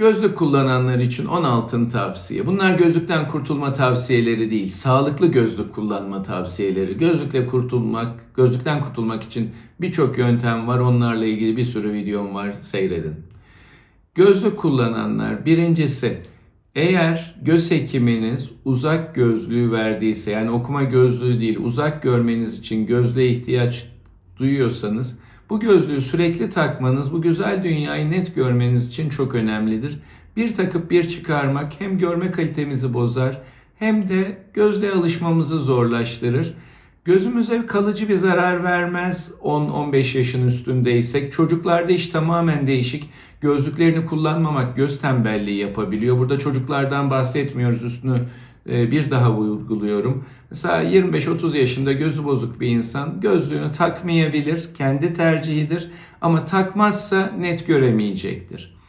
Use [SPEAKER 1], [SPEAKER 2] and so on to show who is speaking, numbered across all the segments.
[SPEAKER 1] Gözlük kullananlar için 10 altın tavsiye. Bunlar gözlükten kurtulma tavsiyeleri değil, sağlıklı gözlük kullanma tavsiyeleri. Gözlükle kurtulmak, gözlükten kurtulmak için birçok yöntem var. Onlarla ilgili bir sürü videom var. Seyredin. Gözlük kullananlar birincisi eğer göz hekiminiz uzak gözlüğü verdiyse yani okuma gözlüğü değil uzak görmeniz için gözlüğe ihtiyaç duyuyorsanız bu gözlüğü sürekli takmanız bu güzel dünyayı net görmeniz için çok önemlidir. Bir takıp bir çıkarmak hem görme kalitemizi bozar hem de gözlüğe alışmamızı zorlaştırır. Gözümüze kalıcı bir zarar vermez 10-15 yaşın üstündeysek. Çocuklarda iş tamamen değişik. Gözlüklerini kullanmamak göz tembelliği yapabiliyor. Burada çocuklardan bahsetmiyoruz üstünü bir daha vurguluyorum. Mesela 25-30 yaşında gözü bozuk bir insan gözlüğünü takmayabilir, kendi tercihidir ama takmazsa net göremeyecektir.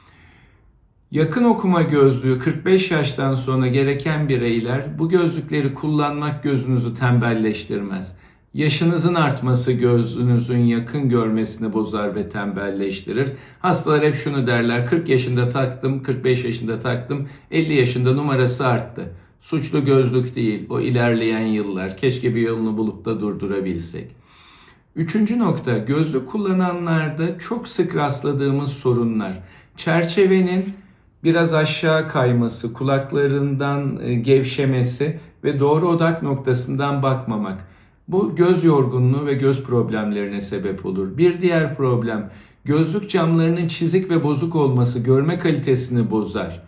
[SPEAKER 1] Yakın okuma gözlüğü 45 yaştan sonra gereken bireyler bu gözlükleri kullanmak gözünüzü tembelleştirmez. Yaşınızın artması gözünüzün yakın görmesini bozar ve tembelleştirir. Hastalar hep şunu derler 40 yaşında taktım, 45 yaşında taktım, 50 yaşında numarası arttı. Suçlu gözlük değil, o ilerleyen yıllar. Keşke bir yolunu bulup da durdurabilsek. Üçüncü nokta, gözlük kullananlarda çok sık rastladığımız sorunlar. Çerçevenin biraz aşağı kayması, kulaklarından e, gevşemesi ve doğru odak noktasından bakmamak. Bu göz yorgunluğu ve göz problemlerine sebep olur. Bir diğer problem gözlük camlarının çizik ve bozuk olması görme kalitesini bozar.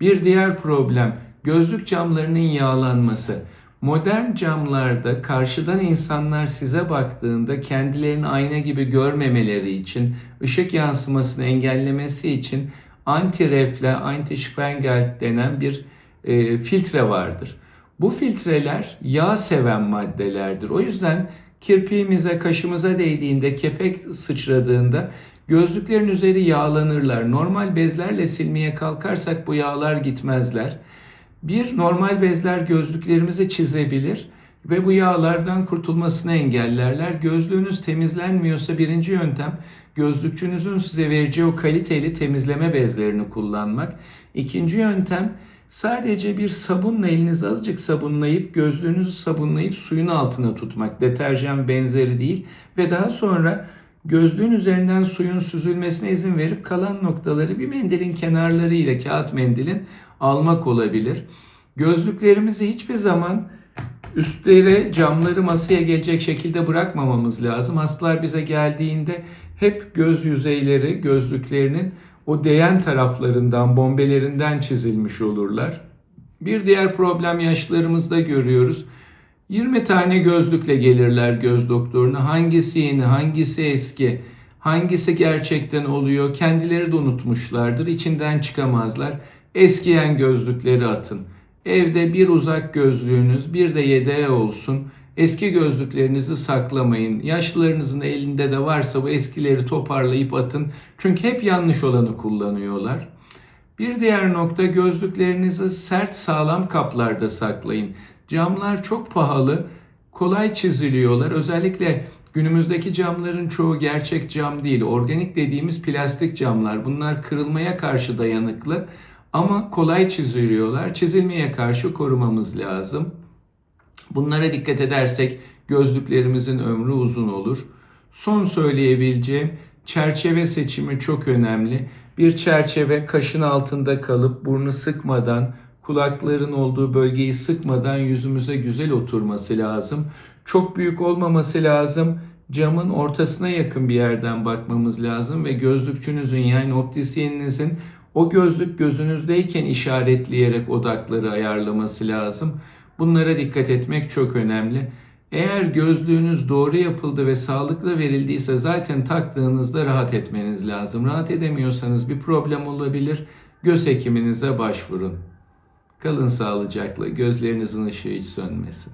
[SPEAKER 1] Bir diğer problem gözlük camlarının yağlanması. Modern camlarda karşıdan insanlar size baktığında kendilerini ayna gibi görmemeleri için, ışık yansımasını engellemesi için anti-refle, anti-spengel denen bir e, filtre vardır. Bu filtreler yağ seven maddelerdir. O yüzden kirpiğimize, kaşımıza değdiğinde, kepek sıçradığında gözlüklerin üzeri yağlanırlar. Normal bezlerle silmeye kalkarsak bu yağlar gitmezler. Bir, normal bezler gözlüklerimizi çizebilir ve bu yağlardan kurtulmasını engellerler. Gözlüğünüz temizlenmiyorsa birinci yöntem gözlükçünüzün size vereceği o kaliteli temizleme bezlerini kullanmak. İkinci yöntem sadece bir sabunla elinizi azıcık sabunlayıp gözlüğünüzü sabunlayıp suyun altına tutmak. Deterjan benzeri değil ve daha sonra gözlüğün üzerinden suyun süzülmesine izin verip kalan noktaları bir mendilin kenarlarıyla kağıt mendilin almak olabilir. Gözlüklerimizi hiçbir zaman üstleri camları masaya gelecek şekilde bırakmamamız lazım. Hastalar bize geldiğinde hep göz yüzeyleri gözlüklerinin o değen taraflarından, bombelerinden çizilmiş olurlar. Bir diğer problem yaşlarımızda görüyoruz. 20 tane gözlükle gelirler göz doktoruna. Hangisi yeni, hangisi eski, hangisi gerçekten oluyor kendileri de unutmuşlardır. İçinden çıkamazlar. Eskiyen gözlükleri atın. Evde bir uzak gözlüğünüz, bir de yedeğe olsun. Eski gözlüklerinizi saklamayın. Yaşlılarınızın elinde de varsa bu eskileri toparlayıp atın. Çünkü hep yanlış olanı kullanıyorlar. Bir diğer nokta gözlüklerinizi sert sağlam kaplarda saklayın. Camlar çok pahalı, kolay çiziliyorlar. Özellikle günümüzdeki camların çoğu gerçek cam değil. Organik dediğimiz plastik camlar. Bunlar kırılmaya karşı dayanıklı ama kolay çiziliyorlar. Çizilmeye karşı korumamız lazım. Bunlara dikkat edersek gözlüklerimizin ömrü uzun olur. Son söyleyebileceğim çerçeve seçimi çok önemli. Bir çerçeve kaşın altında kalıp burnu sıkmadan, kulakların olduğu bölgeyi sıkmadan yüzümüze güzel oturması lazım. Çok büyük olmaması lazım. Camın ortasına yakın bir yerden bakmamız lazım ve gözlükçünüzün yani optisyeninizin o gözlük gözünüzdeyken işaretleyerek odakları ayarlaması lazım. Bunlara dikkat etmek çok önemli. Eğer gözlüğünüz doğru yapıldı ve sağlıklı verildiyse zaten taktığınızda rahat etmeniz lazım. Rahat edemiyorsanız bir problem olabilir. Göz hekiminize başvurun. Kalın sağlıcakla, gözlerinizin ışığı hiç sönmesin.